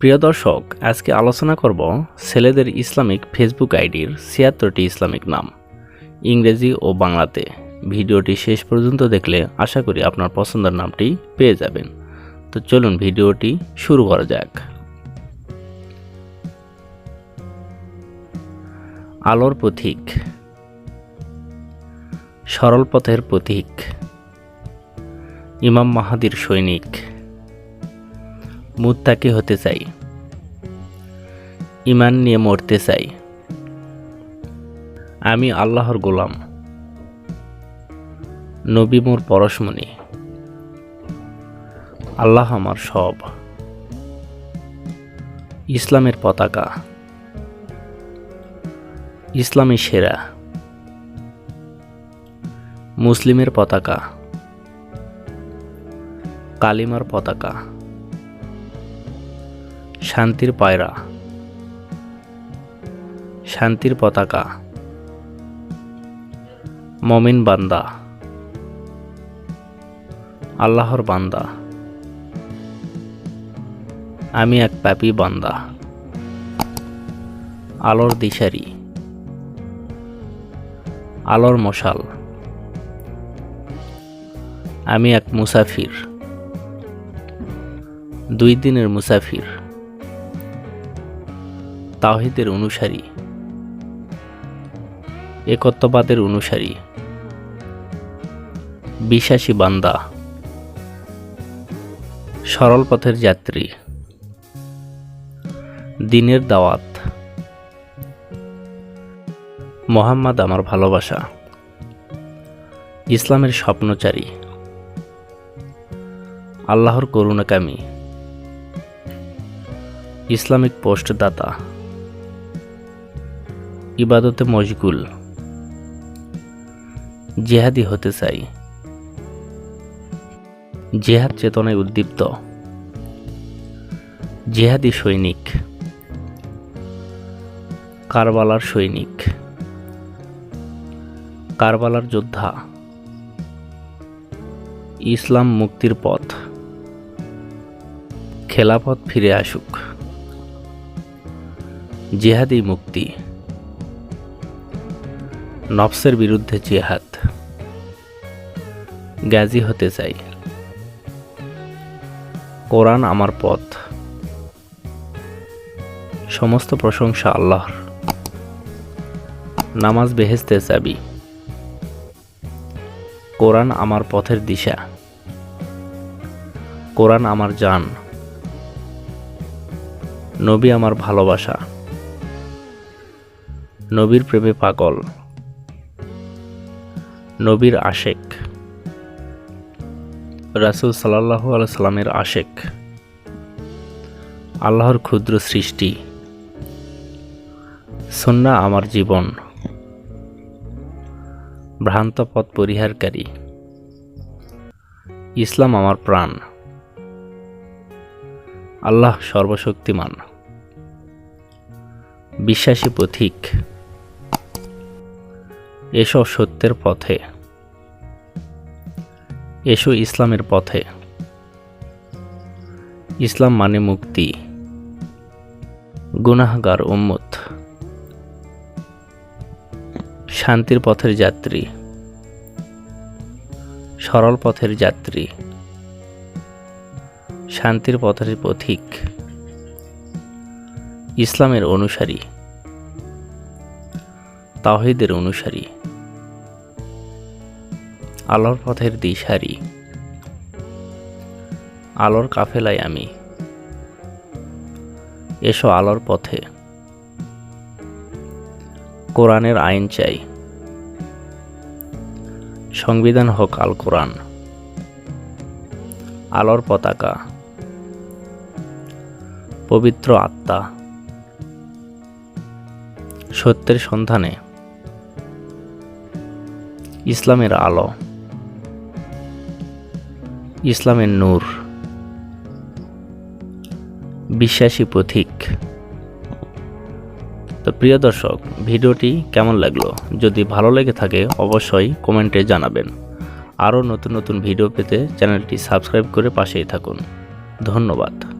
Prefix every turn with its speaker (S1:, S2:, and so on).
S1: প্রিয় দর্শক, আজকে আলোচনা করব ছেলেদের ইসলামিক ফেসবুক আইডির ছিয়াত্তরটি ইসলামিক নাম। ইংরেজি ও বাংলাতে। ভিডিওটি শেষ পর্যন্ত দেখলে আশা করি আপনার পছন্দের নামটি পেয়ে যাবেন। তো চলুন ভিডিওটি শুরু করা যাক। আলোর পথিক সরল পথের পথিক ইমাম মাহাদির সৈনিক। মুত্তাকি হতে চাই। ইমান নিয়ে মরতে চাই। আমি আল্লাহর গোলাম। নবী মোর পরশমণি। আল্লাহ আমার সব। ইসলামের পতাকা। ইসলামী সেরা। মুসলিমের পতাকা। কালিমার পতাকা। শান্তির পায়রা। শান্তির পতাকা। মমিন বান্দা। আল্লাহর বান্দা। আমি এক পাপি বান্দা। আলোর দিশারি। আলোর মশাল। আমি এক মুসাফির। দুই দিনের মুসাফির। তাওহিদের অনুসারী। একত্ববাদের অনুসারী। বিশ্বাসী বান্দা। সরল পথের যাত্রী। দিনের দাওয়াত। মোহাম্মদ আমার ভালোবাসা। ইসলামের স্বপ্নচারী। আল্লাহর করুণাকামী। ইসলামিক পোস্টদাতা। ইবাদতে মশগুল। জেহাদি হতে চাই। জেহাদ চেতনায় উদ্দীপ্ত। জেহাদি সৈনিক। কারবালার সৈনিক। কারবালার যোদ্ধা। ইসলাম মুক্তির পথ। খেলাপথ ফিরে আসুক। জেহাদি মুক্তি। নফসের বিরুদ্ধে জেহাদ। গাজী হতে চাই। কোরআন আমার পথ। সমস্ত প্রশংসা আল্লাহর। নামাজ বেহেস্তে চাবি। কোরআন আমার পথের দিশা। কোরআন আমার জান। নবী আমার ভালোবাসা। নবীর প্রেমে পাগল। নবীর আশেক। রাসুল সাল্লাহ সাল্লামের আশেক। আল্লাহর ক্ষুদ্র সৃষ্টি। সন্না আমার জীবন। ভ্রান্ত পথ পরিহারকারী। ইসলাম আমার প্রাণ। আল্লাহ সর্বশক্তিমান। বিশ্বাসী পথিক। এসো সত্যের পথে। এসো ইসলামের পথে। ইসলাম মানে মুক্তি। গুনাহগার উম্মত। শান্তির পথের যাত্রী। সরল পথের যাত্রী। শান্তির পথের পথিক। ইসলামের অনুসারী। তাহিদের অনুসারী। আলোর পথের দিশারি। আলোর কাফেলায় আমি। এসো আলোর পথে। কোরআনের আইন চাই। সংবিধান হোক আল কোরআন। আলোর পতাকা। পবিত্র আত্মা। সত্যের সন্ধানে। ইসলামের আলো। ইসলামের নূর। বিশ্বাসী পথিক তো প্রিয় দর্শক, ভিডিওটি কেমন লাগল? যদি ভালো লেগে থাকে, অবশ্যই কমেন্টে জানাবেন। আরও নতুন নতুন ভিডিও পেতে চ্যানেলটি সাবস্ক্রাইব করে পাশেই থাকুন। ধন্যবাদ।